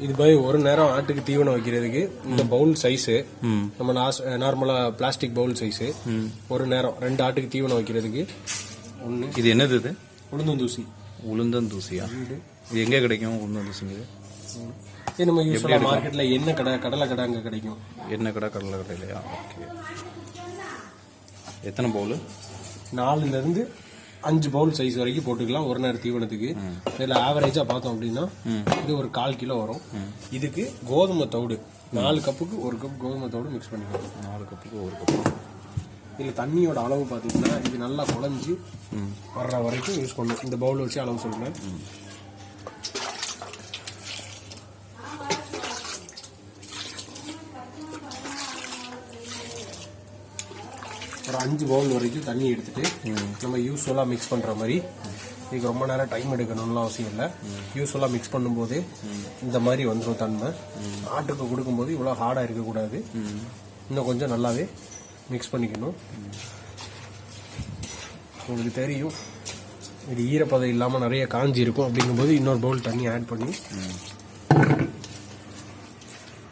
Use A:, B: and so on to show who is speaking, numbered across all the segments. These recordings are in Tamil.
A: இது போய் ஒரு நேரம் ஆட்டுக்கு தீவனம் வைக்கிறதுக்கு இந்த பவுல் சைஸு நம்ம நார்மலா பிளாஸ்டிக் பவுல் சைஸு ஒரு நேரம் ரெண்டு ஆட்டுக்கு தீவனம் வைக்கிறதுக்கு ஒன்று
B: இது என்னது இது?
A: உளுந்தந்தூசி.
B: உளுந்தந்தூசியா? இது எங்கே கிடைக்கும் உளுந்தந்தூசிங்க
A: இது நம்ம யூஸ்வலாக மார்க்கெட்ல என்ன கடை கடலை கடை அங்கே கிடைக்கும்.
B: என்ன கடை கடலை கடையிலையா? ஓகே. எத்தனை பவுல்
A: நாலுல இருந்து அஞ்சு பவுல் சைஸ் வரைக்கும் போட்டுக்கலாம் ஒரு நேரம் தீவனத்துக்கு. இதுல ஆவரேஜா பார்த்தோம் அப்படின்னா இது ஒரு கால் கிலோ வரும். இதுக்கு கோதுமை தவிடு நாலு கப்புக்கு ஒரு கப் கோதுமை தவிடு மிக்ஸ் பண்ணிக்கணும்
B: நாலு கப்புக்கு ஒரு கப்பு
A: இதுல தண்ணியோட அளவு பாத்தீங்கன்னா இது நல்லா குழஞ்சு வர்ற வரைக்கும் யூஸ் பண்ணணும். இந்த பவுல் வச்சு அளவு சொல்றேன். ஒரு அஞ்சு பவுல் வரைக்கும் தண்ணி எடுத்துட்டு நம்ம யூஸ்வலா மிக்ஸ் பண்ற மாதிரி. இதுக்கு ரொம்ப நேரம் டைம் எடுக்கணும்னு அவசியம் இல்லை. யூஸ்வலா மிக்ஸ் பண்ணும்போது இந்த மாதிரி வந்துடும் தன்மை. ஆட்டுக்கு கொடுக்கும்போது இவ்வளோ ஹார்டாக இருக்கக்கூடாது. இன்னும் கொஞ்சம் நல்லாவே மிக்ஸ் பண்ணிக்கணும். உங்களுக்கு தெரியும். இது ஈரப்பதம் இல்லாமல் நிறைய காஞ்சி இருக்கும் அப்படிங்கும்போது இன்னொரு பவுல் தண்ணி ஆட் பண்ணி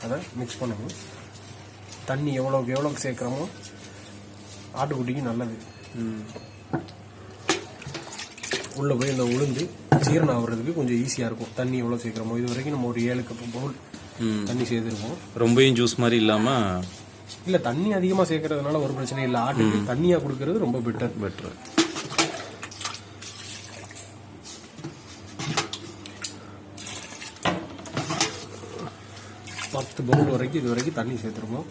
A: அதை மிக்ஸ் பண்ணணும். தண்ணி எவ்வளோக்கு எவ்வளோக்கு சேர்க்குறோமோ ஆட்டுக்குட்டிக்கு நல்லது. உள்ளே போய் இந்த உளுந்து ஜீரணம் ஆகுறதுக்கு கொஞ்சம் ஈஸியாக இருக்கும். தண்ணி எவ்வளோ சேர்க்குறோமோ. இது வரைக்கும் நம்ம ஒரு ஏழு கப்பு பவுல் தண்ணி சேர்த்துருக்கோம்
B: ரொம்பவும் ஜூஸ் மாதிரி இல்லாமல்
A: இல்லை தண்ணி அதிகமாக சேர்க்கறதுனால ஒரு பிரச்சனை இல்லை. ஆட்டுக்கு தண்ணியாக கொடுக்கறது ரொம்ப பெட்டர்
B: பெட்ரு
A: பத்து பவுல் வரைக்கும் இது வரைக்கும் தண்ணி சேர்த்துருக்கோம்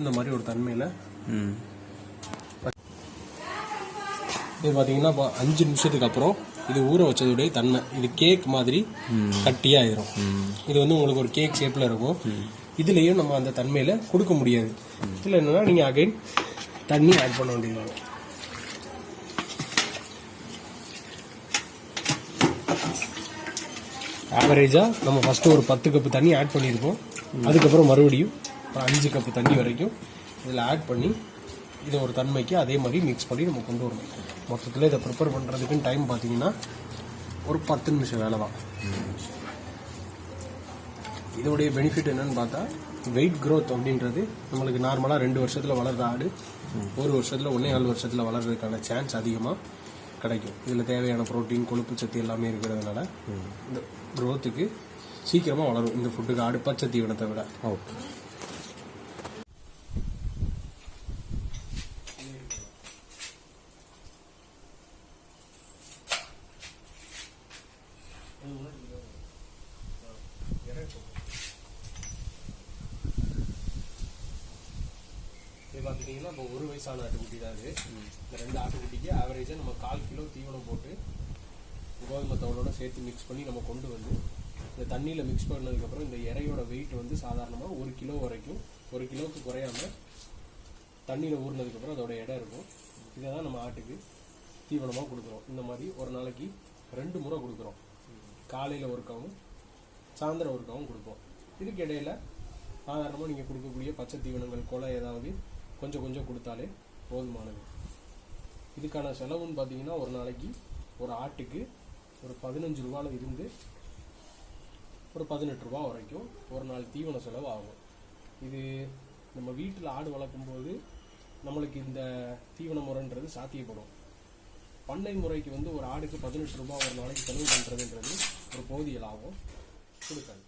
A: இந்த மாதிரி ஒரு தன்மையில் இது பார்த்தீங்கன்னா அஞ்சு நிமிஷத்துக்கு அப்புறம் இது ஊற வச்சதுடைய தன்மை. இது கேக் மாதிரி கட்டியாயிரும் இது வந்து உங்களுக்கு ஒரு கேக் ஷேப்பில் இருக்கும். இதுலேயும் நம்ம அந்த தன்மையில் கொடுக்க முடியாது. இதில் என்னன்னா நீங்கள் அகைன் தண்ணி ஆட் பண்ண வேண்டியது. ஆவரேஜாக நம்ம ஃபஸ்ட்டு ஒரு பத்து கப்பு தண்ணி ஆட் பண்ணியிருக்கோம் அதுக்கப்புறம் மறுபடியும் ஒரு அஞ்சு கப்பு தண்ணி வரைக்கும் இதில் ஆட் பண்ணி இதை ஒரு தன்மைக்கு அதே மாதிரி மிக்ஸ் பண்ணி நம்ம கொண்டு வரணும். மொத்தத்தில் இதை ப்ரிப்பேர் பண்ணுறதுக்குன்னு டைம் பார்த்தீங்கன்னா ஒரு பத்து நிமிஷம் வேலை தான். இதோடைய பெனிஃபிட் என்னன்னு பார்த்தா வெயிட் க்ரோத் அப்படின்றது நம்மளுக்கு நார்மலாக ரெண்டு வருஷத்தில் வளர்ற ஆடு ஒரு வருஷத்தில் ஒன்றே நாலு வருஷத்தில் வளர்றதுக்கான சான்ஸ் அதிகமாக கிடைக்கும். இதில் தேவையான புரோட்டீன் கொழுப்பு சத்து எல்லாமே இருக்கிறதுனால இந்த க்ரோத்துக்கு சீக்கிரமாக வளரும். இந்த ஃபுட்டுக்கு ஆடு பச்சை தீவனத்தை விட
B: ஓகே
A: இது பார்த்துட்டிங்கன்னா இப்போ ஒரு வயசான ஆட்டுக்குட்டி தான் அது. இந்த ரெண்டு ஆட்டுக்குட்டிக்கு ஆவரேஜாக நம்ம கால் கிலோ தீவனம் போட்டு கோதுமை தவளோட சேர்த்து மிக்ஸ் பண்ணி நம்ம கொண்டு வந்து இந்த தண்ணியில் மிக்ஸ் பண்ணதுக்கப்புறம் இந்த இறையோட வெயிட் வந்து சாதாரணமாக ஒரு கிலோ வரைக்கும் ஒரு கிலோவுக்கு குறையாம தண்ணியில் ஊறினதுக்கப்புறம் அதோட இடம் இருக்கும். இதை தான் நம்ம ஆட்டுக்கு தீவனமாக கொடுக்குறோம். இந்த மாதிரி ஒரு நாளைக்கு ரெண்டு முறை கொடுக்குறோம். காலையில் ஒருக்காவும் சாயந்தரம் ஒருக்காவும் கொடுப்போம். இதுக்கு இடையில சாதாரணமாக நீங்கள் கொடுக்கக்கூடிய பச்சை தீவனங்கள் கொலை ஏதாவது கொஞ்சம் கொஞ்சம் கொடுத்தாலே போதுமானது. இதுக்கான செலவுன்னு பார்த்தீங்கன்னா ஒரு நாளைக்கு ஒரு ஆட்டுக்கு ஒரு பதினஞ்சு ரூபாவில் இருந்து ஒரு பதினெட்டு ரூபா வரைக்கும் ஒரு நாள் தீவன செலவு ஆகும். இது நம்ம வீட்டில் ஆடு வளர்க்கும்போது நம்மளுக்கு இந்த தீவன முறைன்றது சாத்தியப்படும். பண்ணை முறைக்கு வந்து ஒரு ஆடுக்கு பதினெட்டு ரூபா ஒரு நாளைக்கு செலவு பண்ணுறதுன்றது ஒரு போதிய லாபம் கொடுக்காது.